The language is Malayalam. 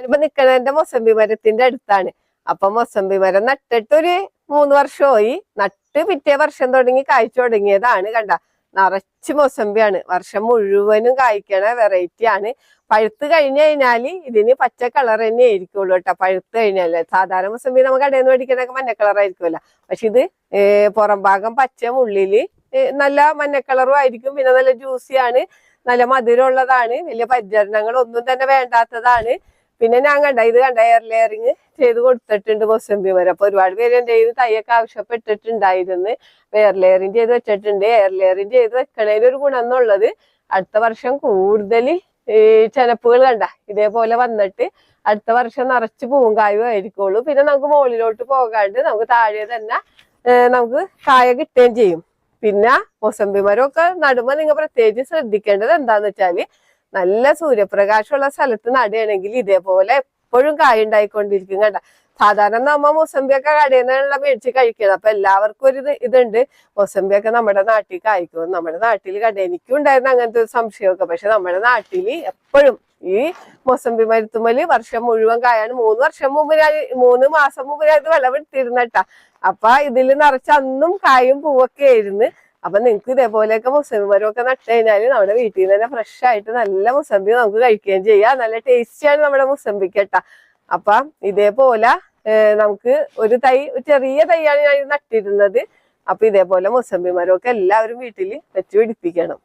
ഞാനിപ്പോ നിക്കണതിന്റെ മൊസമ്പി മരത്തിന്റെ അടുത്താണ്. അപ്പൊ മൊസമ്പി മരം നട്ടിട്ട് ഒരു മൂന്ന് വർഷമായി. നട്ട് പിറ്റേ വർഷം തുടങ്ങി കായ്ച്ചു തുടങ്ങിയതാണ് കണ്ട. നിറച്ച് മൊസമ്പിയാണ്. വർഷം മുഴുവനും കായ്ക്കണ വെറൈറ്റി ആണ്. പഴുത്ത് കഴിഞ്ഞു കഴിഞ്ഞാൽ ഇതിന് പച്ച കളർ തന്നെ ആയിരിക്കുള്ളൂ കേട്ടോ. പഴുത്ത് കഴിഞ്ഞാൽ. സാധാരണ മൊസമ്പി നമുക്ക് കടയിൽ നിന്ന് മേടിക്കണൊക്കെ മഞ്ഞ കളർ ആയിരിക്കുമല്ല. പക്ഷെ ഇത് പുറം ഭാഗം പച്ച ഉള്ളിൽ നല്ല മഞ്ഞ കളറും ആയിരിക്കും. പിന്നെ നല്ല ജ്യൂസിയാണ് നല്ല മധുരമുള്ളതാണ്. വലിയ പരിചരണങ്ങൾ ഒന്നും തന്നെ വേണ്ടാത്തതാണ്. പിന്നെ ഞാൻ കണ്ട ഇത് കണ്ട എയർ ലെയറിങ് ചെയ്ത് കൊടുത്തിട്ടുണ്ട് മൊസമ്പി വരെ. അപ്പൊ ഒരുപാട് പേര് എന്റെ ഇത് തയ്യൊക്കെ ആവശ്യപ്പെട്ടിട്ടുണ്ടായിരുന്നു. എയർ ലെയറിങ് ചെയ്ത് വെച്ചിട്ടുണ്ട്. എയർ ലെയറിങ് ചെയ്ത് വെക്കണേന് ഒരു ഗുണം എന്നുള്ളത് അടുത്ത വർഷം കൂടുതൽ ചെനപ്പുകൾ കണ്ട ഇതേപോലെ വന്നിട്ട് അടുത്ത വർഷം നിറച്ച് പൂവും കായും ആയിരിക്കുള്ളൂ. പിന്നെ നമുക്ക് മുകളിലോട്ട് പോകാണ്ട് നമുക്ക് താഴെ തന്നെ നമുക്ക് കായ കിട്ടുകയും ചെയ്യും. പിന്നെ മൊസമ്പിമാരൊക്കെ നടുമ്പോ നിങ്ങൾ പ്രത്യേകിച്ച് ശ്രദ്ധിക്കേണ്ടത് എന്താന്ന് വെച്ചാൽ നല്ല സൂര്യപ്രകാശമുള്ള സ്ഥലത്ത് നടുകയാണെങ്കിൽ ഇതേപോലെ എപ്പോഴും കായ ഉണ്ടായിക്കൊണ്ടിരിക്കും കേട്ടോ. സാധാരണ നമ്മ മൊസമ്പിയൊക്കെ കടയിൽ മേടിച്ച് കഴിക്കണം അപ്പൊ എല്ലാവർക്കും ഒരു ഇത് ഇതുണ്ട്. മൊസമ്പിയൊക്കെ നമ്മുടെ നാട്ടിൽ കായ്ക്കും. നമ്മുടെ നാട്ടിൽ കട എനിക്കും ഉണ്ടായിരുന്നു അങ്ങനത്തെ ഒരു സംശയമൊക്കെ. പക്ഷെ നമ്മുടെ നാട്ടിൽ എപ്പോഴും ഈ മൊസമ്പി മരുത്തുമ്മൽ വർഷം മുഴുവൻ കായാണ്. മൂന്ന് വർഷം മുമ്പ് ഞാൻ മൂന്ന് മാസം മുമ്പ് ഞാൻ ഇത് വിളവെടുത്തിരുന്നട്ടാ അപ്പൊ ഇതിൽ നിറച്ച് അന്നും കായും പൂവൊക്കെ ആയിരുന്നു. അപ്പൊ നിങ്ങക്ക് ഇതേപോലെയൊക്കെ മുസമ്പി മരമൊക്കെ നട്ട് കഴിഞ്ഞാൽ നമ്മുടെ വീട്ടിൽ നിന്ന് തന്നെ ഫ്രഷ് ആയിട്ട് നല്ല മുസമ്പി നമുക്ക് കഴിക്കുകയും ചെയ്യാം. നല്ല ടേസ്റ്റിയാണ് നമ്മുടെ മുസമ്പിക്ക് കേട്ടാ. അപ്പൊ ഇതേപോലെ നമുക്ക് ഒരു തൈ ചെറിയ തൈയാണ് ഞാൻ നട്ടിരുന്നത്. അപ്പൊ ഇതേപോലെ മുസമ്പി എല്ലാവരും വീട്ടിൽ വെച്ച് പിടിപ്പിക്കണം.